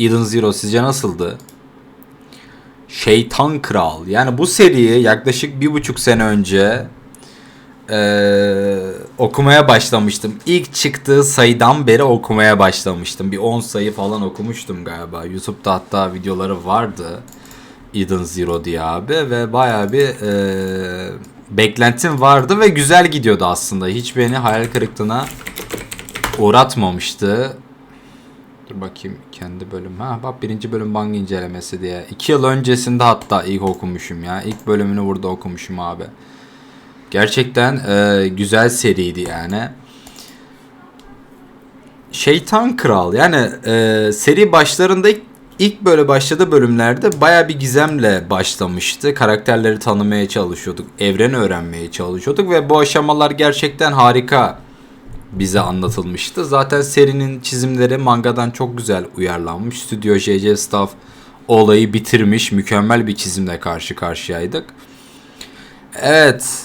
Eden Zero sizce nasıldı? Şeytan Kral. Yani bu seriyi yaklaşık bir buçuk sene önce eee, okumaya başlamıştım. İlk çıktığı sayıdan beri okumaya başlamıştım. Bir 10 sayı falan okumuştum galiba. YouTube'da hatta videoları vardı. Eden Zero diye abi ve bayağı bir eee, beklentim vardı ve güzel gidiyordu aslında. Hiç beni hayal kırıklığına uğratmamıştı. Dur bakayım kendi bölüm. Ha bak birinci bölüm bank incelemesi diye. İki yıl öncesinde hatta ilk okumuşum ya. İlk bölümünü burada okumuşum abi. Gerçekten e, güzel seriydi yani. Şeytan Kral yani e, seri başlarında ilk böyle başladığı bölümlerde baya bir gizemle başlamıştı. Karakterleri tanımaya çalışıyorduk. Evreni öğrenmeye çalışıyorduk ve bu aşamalar gerçekten harika bize anlatılmıştı. Zaten serinin çizimleri mangadan çok güzel uyarlanmış. Stüdyo JJ Staff olayı bitirmiş. Mükemmel bir çizimle karşı karşıyaydık. Evet.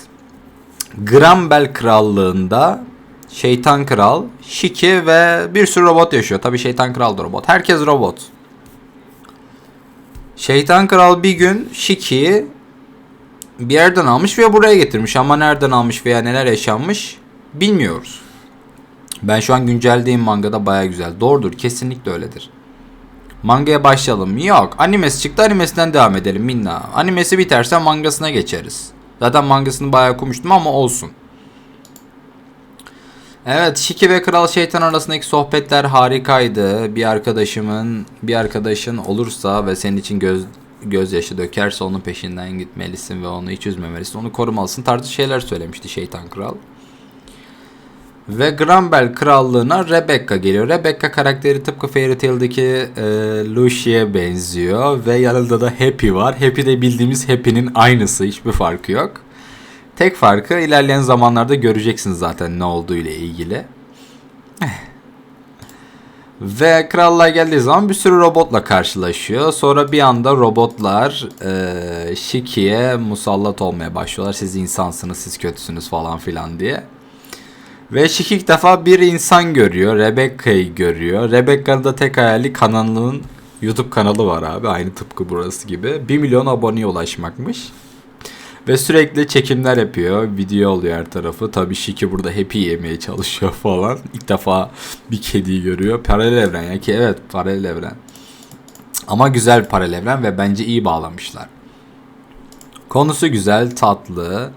Grambel Krallığı'nda Şeytan Kral, Shiki ve bir sürü robot yaşıyor. Tabii Şeytan Kral da robot. Herkes robot. Şeytan Kral bir gün Shiki'yi bir yerden almış ve buraya getirmiş. Ama nereden almış veya neler yaşanmış bilmiyoruz. Ben şu an güncellediğim mangada baya güzel. Doğrudur kesinlikle öyledir. Mangaya başlayalım. Yok animesi çıktı animesinden devam edelim minna. Animesi biterse mangasına geçeriz. Zaten mangasını bayağı okumuştum ama olsun. Evet Şiki ve Kral Şeytan arasındaki sohbetler harikaydı. Bir arkadaşımın bir arkadaşın olursa ve senin için göz gözyaşı dökerse onun peşinden gitmelisin ve onu hiç üzmemelisin. Onu korumalısın tarzı şeyler söylemişti Şeytan Kral. Ve Grambel krallığına Rebecca geliyor. Rebecca karakteri tıpkı Fairy Tail'deki e, Lucy'ye benziyor. Ve yanında da Happy var. Happy de bildiğimiz Happy'nin aynısı. Hiçbir farkı yok. Tek farkı ilerleyen zamanlarda göreceksiniz zaten ne olduğu ile ilgili. Ve krallığa geldiği zaman bir sürü robotla karşılaşıyor. Sonra bir anda robotlar e, Shiki'ye musallat olmaya başlıyorlar. Siz insansınız, siz kötüsünüz falan filan diye. Ve Şik ilk defa bir insan görüyor. Rebecca'yı görüyor. Rebecca'nın da tek hayali kanalının YouTube kanalı var abi. Aynı tıpkı burası gibi. 1 milyon aboneye ulaşmakmış. Ve sürekli çekimler yapıyor. Video oluyor her tarafı. Tabii Şiki burada happy yemeye çalışıyor falan. İlk defa bir kediyi görüyor. Paralel evren ya ki evet paralel evren. Ama güzel paralel evren ve bence iyi bağlamışlar. Konusu güzel, tatlı.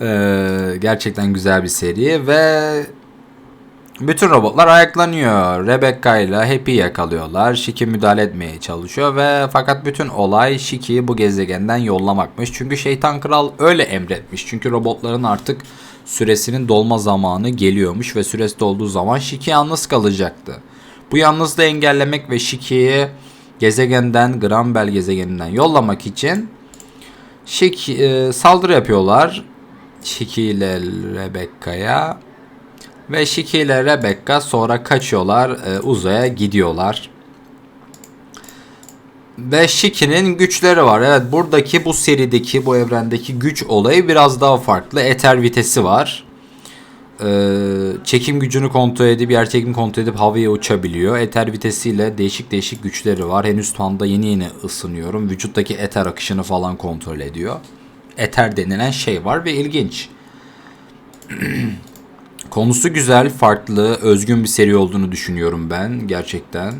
Ee, gerçekten güzel bir seri ve bütün robotlar ayaklanıyor. Rebecca ile Happy yakalıyorlar. Shiki müdahale etmeye çalışıyor ve fakat bütün olay Shiki'yi bu gezegenden yollamakmış. Çünkü Şeytan Kral öyle emretmiş. Çünkü robotların artık süresinin dolma zamanı geliyormuş ve süresi dolduğu zaman Shiki yalnız kalacaktı. Bu yalnızlığı engellemek ve Shiki'yi gezegenden, Grambel gezegeninden yollamak için Shiki, e, saldırı yapıyorlar. Shiki ile Rebecca'ya. Ve Shiki ile Rebecca sonra kaçıyorlar. e, uzaya gidiyorlar. Ve Shiki'nin güçleri var. Evet buradaki bu serideki bu evrendeki güç olayı biraz daha farklı. Eter vitesi var. Ee, çekim gücünü kontrol edip yer çekimi kontrol edip havaya uçabiliyor. Eter vitesiyle değişik değişik güçleri var. Henüz tam da yeni yeni ısınıyorum. Vücuttaki eter akışını falan kontrol ediyor. Eter denilen şey var ve ilginç. Konusu güzel, farklı, özgün bir seri olduğunu düşünüyorum ben gerçekten.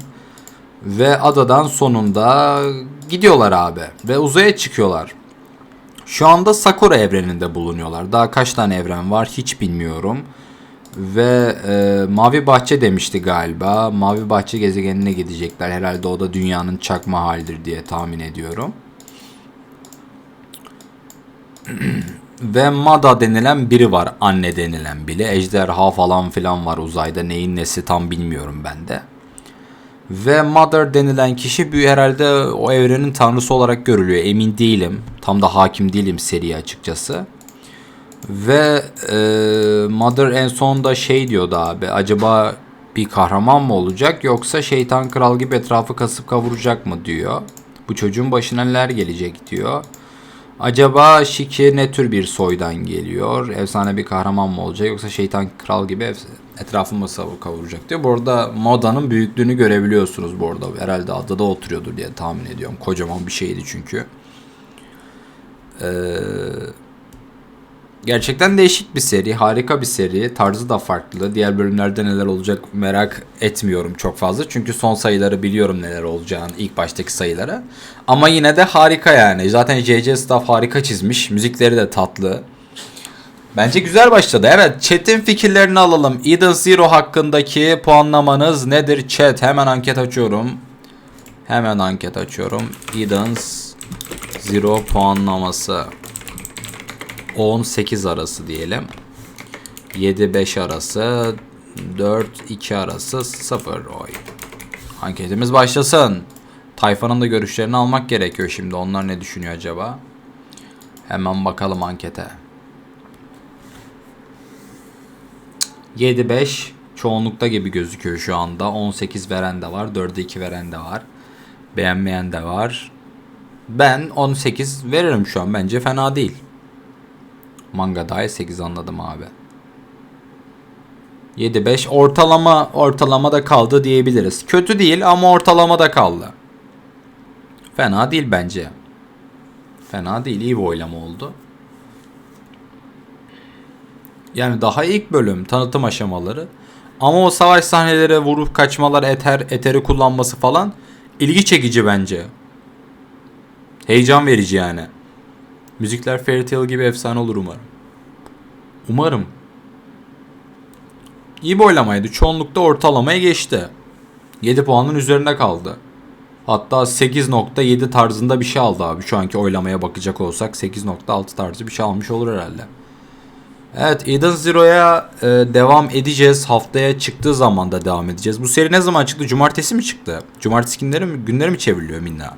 Ve adadan sonunda gidiyorlar abi ve uzaya çıkıyorlar. Şu anda Sakura evreninde bulunuyorlar. Daha kaç tane evren var hiç bilmiyorum. Ve e, Mavi Bahçe demişti galiba. Mavi Bahçe gezegenine gidecekler. Herhalde o da dünyanın çakma halidir diye tahmin ediyorum. Ve Mada denilen biri var. Anne denilen bile. Ejderha falan filan var uzayda. Neyin nesi tam bilmiyorum ben de. Ve Mother denilen kişi bir herhalde o evrenin tanrısı olarak görülüyor. Emin değilim. Tam da hakim değilim seriye açıkçası. Ve e, Mother en sonunda şey diyordu abi. Acaba bir kahraman mı olacak yoksa şeytan kral gibi etrafı kasıp kavuracak mı diyor. Bu çocuğun başına neler gelecek diyor. Acaba Şiki ne tür bir soydan geliyor? Efsane bir kahraman mı olacak yoksa şeytan kral gibi Etrafımı kavuracak diyor. Bu arada Moda'nın büyüklüğünü görebiliyorsunuz bu arada. Herhalde adada oturuyordur diye tahmin ediyorum. Kocaman bir şeydi çünkü. Ee, gerçekten değişik bir seri. Harika bir seri. Tarzı da farklı. Diğer bölümlerde neler olacak merak etmiyorum çok fazla. Çünkü son sayıları biliyorum neler olacağını. ilk baştaki sayıları. Ama yine de harika yani. Zaten JJ Staff harika çizmiş. Müzikleri de tatlı. Bence güzel başladı. Evet chat'in fikirlerini alalım. Eden Zero hakkındaki puanlamanız nedir chat? Hemen anket açıyorum. Hemen anket açıyorum. Eden Zero puanlaması 18 arası diyelim. 7-5 arası 4-2 arası 0 oy. Anketimiz başlasın. Tayfanın da görüşlerini almak gerekiyor şimdi. Onlar ne düşünüyor acaba? Hemen bakalım ankete. 7-5 çoğunlukta gibi gözüküyor şu anda. 18 veren de var. 4'e 2 veren de var. Beğenmeyen de var. Ben 18 veririm şu an. Bence fena değil. Manga dahi 8 anladım abi. 7-5 ortalama ortalama da kaldı diyebiliriz. Kötü değil ama ortalama da kaldı. Fena değil bence. Fena değil. iyi bir oylama oldu. Yani daha ilk bölüm tanıtım aşamaları. Ama o savaş sahneleri, vurup kaçmalar, eter, eteri kullanması falan ilgi çekici bence. Heyecan verici yani. Müzikler Fairy Tail gibi efsane olur umarım. Umarım. İyi bir oylamaydı. Çoğunlukta ortalamaya geçti. 7 puanın üzerinde kaldı. Hatta 8.7 tarzında bir şey aldı abi. Şu anki oylamaya bakacak olsak 8.6 tarzı bir şey almış olur herhalde. Evet Eden Zero'ya e, devam edeceğiz. Haftaya çıktığı zaman da devam edeceğiz. Bu seri ne zaman çıktı? Cumartesi mi çıktı? Cumartesi günleri mi, günleri mi çevriliyor Minna?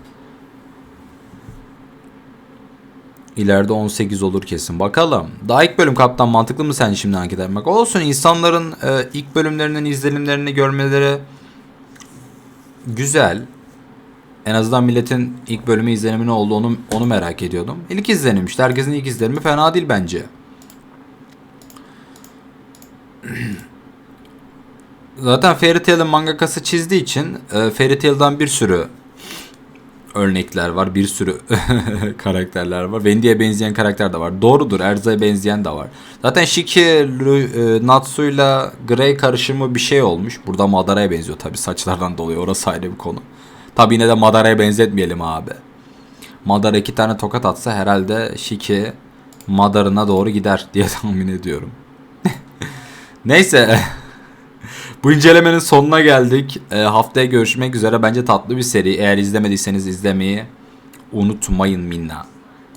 İleride 18 olur kesin. Bakalım. Daha ilk bölüm kaptan mantıklı mı sen şimdi anket etmek? Olsun insanların e, ilk bölümlerinin izlenimlerini görmeleri güzel. En azından milletin ilk bölümü izlenimi ne oldu onu, onu merak ediyordum. İlk izlenim işte. Herkesin ilk izlenimi fena değil bence. Zaten Fairy Tail'in mangakası çizdiği için e, Fairy Tail'dan bir sürü örnekler var. Bir sürü karakterler var. Wendy'ye benzeyen karakter de var. Doğrudur. Erza'ya benzeyen de var. Zaten Shiki, e, Natsu'yla Grey karışımı bir şey olmuş. Burada Madara'ya benziyor tabi saçlardan dolayı. Orası ayrı bir konu. Tabi yine de Madara'ya benzetmeyelim abi. Madara iki tane tokat atsa herhalde Shiki Madar'ına doğru gider diye tahmin ediyorum. Neyse. Bu incelemenin sonuna geldik. E, haftaya görüşmek üzere. Bence tatlı bir seri. Eğer izlemediyseniz izlemeyi unutmayın minna.